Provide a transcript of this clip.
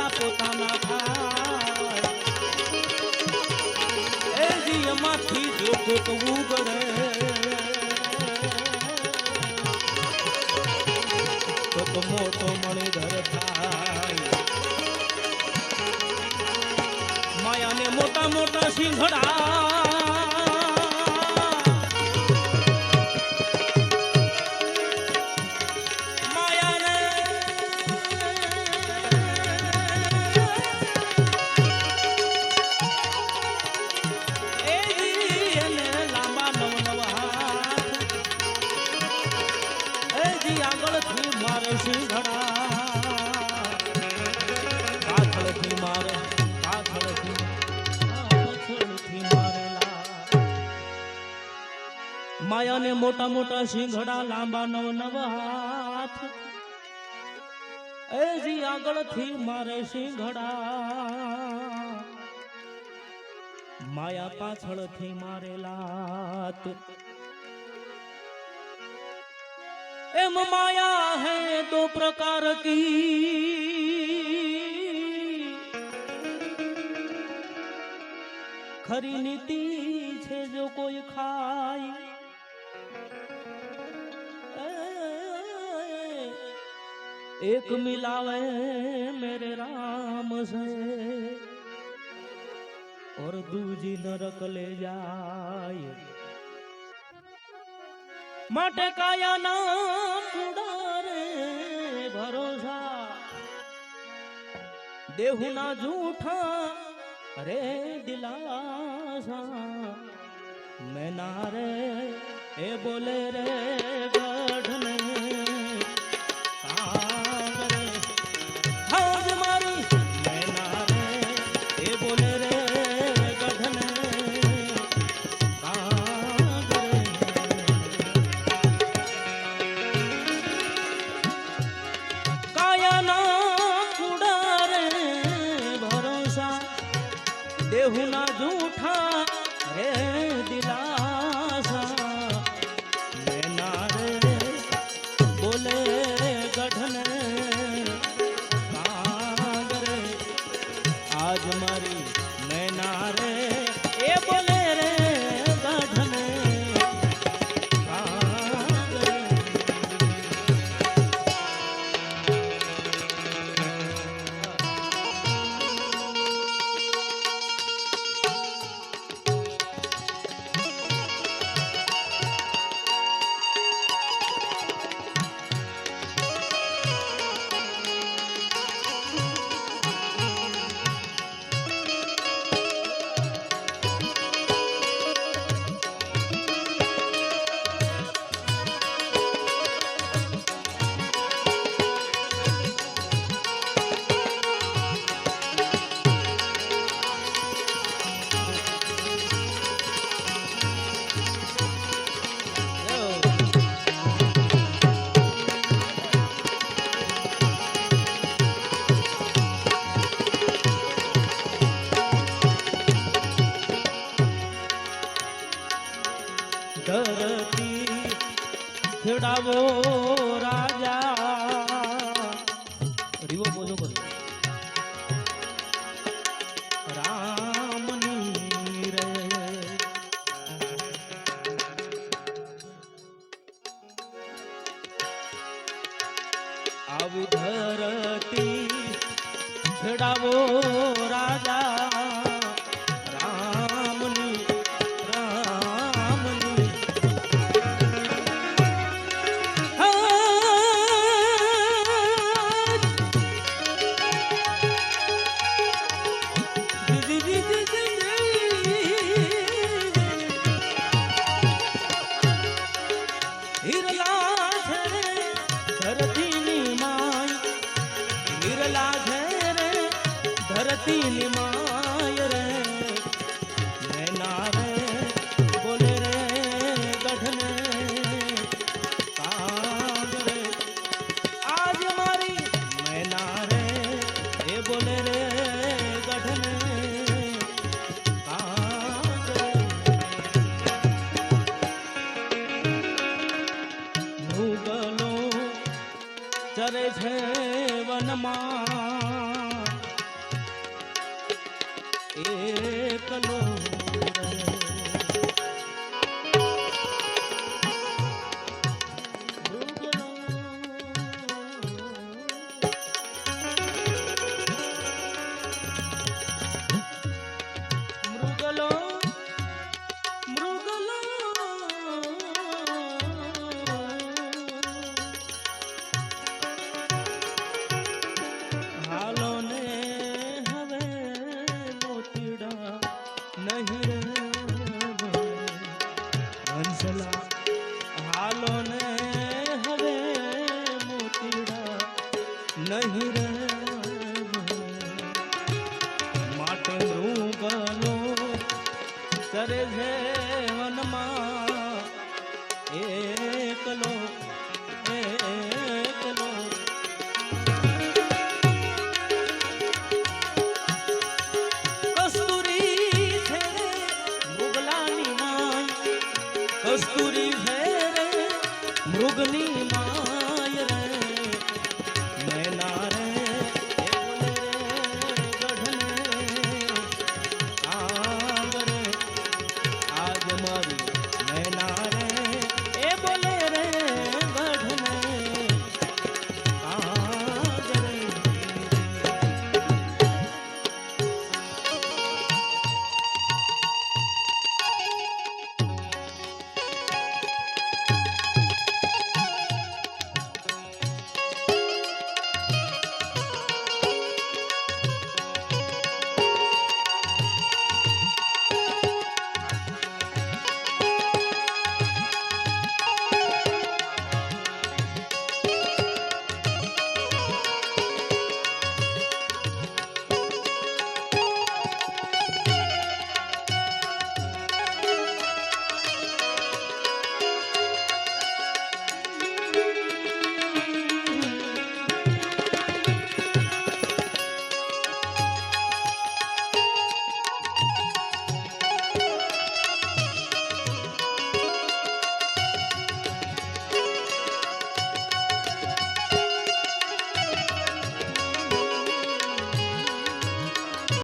રાજા પોતાના ભાઈ. એ જીમાંથી જો કોક ઉગડે મારે સિંહડા પાછળથી મારે પાછળથી મારેલા મોટા મોટા સિંઘડા લાંબા નવ નવ હાથ. એ જી આગળથી મારે સિંઘડા માયા પાછળથી મારેલા એમ માયા હે દો પ્રકાર કી ખરી નીતિ છે જો કોઈ ખાય એ, એક મિલાવે મેરે રામ સે और दूजी नरक ले જાય માટે કાયા ના કુડારે ભરોસા. દેહુના જૂઠા રે દિલાસા. મેના રે એ બોલે રે ખેડાવો રાજા. રીવો બોલો બોલો. રામની રે. આવી ધરતી ખેડાવો રાજા. ધરતીની માય રે નૈના રે બોલે રે ગઢને કાગ રે આજ મારી મેના રે એ બોલે રે ગઢને વનમાં એકલો રહે. બોલો ને હરે મોતીડા, નહીં રે માટલું ગલો કરે છે વનમાં એકલો. એકલો કસ્તુરી છે મૃગની માં